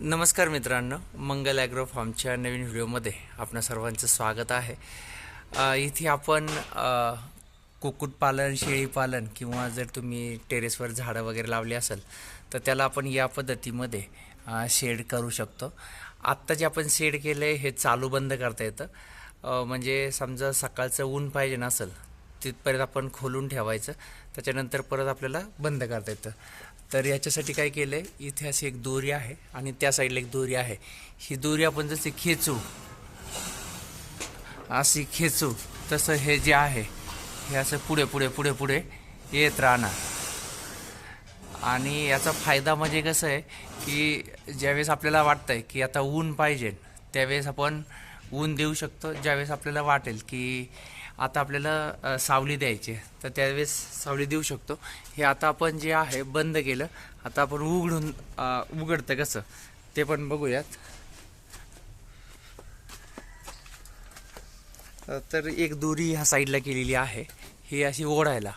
नमस्कार मित्रांनो मंगल ॲग्रो फार्मच्या नवीन व्हिडिओमध्ये आपणा सर्वांचं स्वागत आहे. इथे आपण कुक्कुटपालन शेळीपालन किंवा जर तुम्ही टेरेसवर झाडं वगैरे लावली असेल तर त्याला आपण या पद्धतीमध्ये शेड करू शकतो. आत्ता जे आपण शेड केलं आहे हे चालू बंद करता येतं. म्हणजे समजा सकाळचं ऊन पाहिजे नसेल तिथपर्यंत आपण खोलून ठेवायचं. त्याच्यानंतर परत आपल्याला बंद करता येतं. तर याच्यासाठी काय केलं आहे इथे अशी एक दोरी आहे आणि त्या साईडला एक दोरी आहे. ही दोरी आपण जशी खेचू अशी खेचू तसं हे जे आहे हे असं पुढे पुढे पुढे पुढे येत राहणार. आणि याचा फायदा म्हणजे कसं आहे की ज्यावेळेस आपल्याला वाटतं आहे की आता ऊन पाहिजे त्यावेळेस आपण ऊन देऊ शकतो. ज्यावेळेस आपल्याला वाटेल की आता आपल्याला सावली द्यायची तर त्यावेळेस सावली देऊ शकतो. हे आता आपण जे आहे बंद केलं. आता आपण उघडून उघडतं कसं? ते पण बघूयात. तर एक दोरी ह्या साईडला केलेली आहे. ही अशी ओढायला.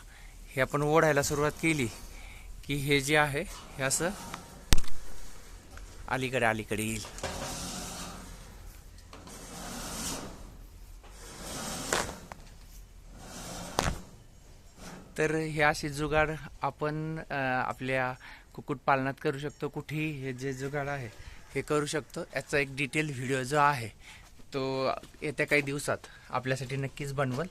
हे आपण ओढायला सुरुवात केली की हे जे आहे हे असं अलीकडे अलीकडे येईल. तर हे असे जुगाड आपण आपल्या कुक्कुटपालनात करू शकतो. कुठेही हे जे जुगाड आहे हे करू शकतो. याचा एक डिटेल व्हिडिओ जो आहे तो येत्या काही दिवसात आपल्यासाठी नक्कीच बनवल.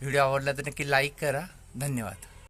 व्हिडिओ आवडला तर नक्की लाईक करा. धन्यवाद.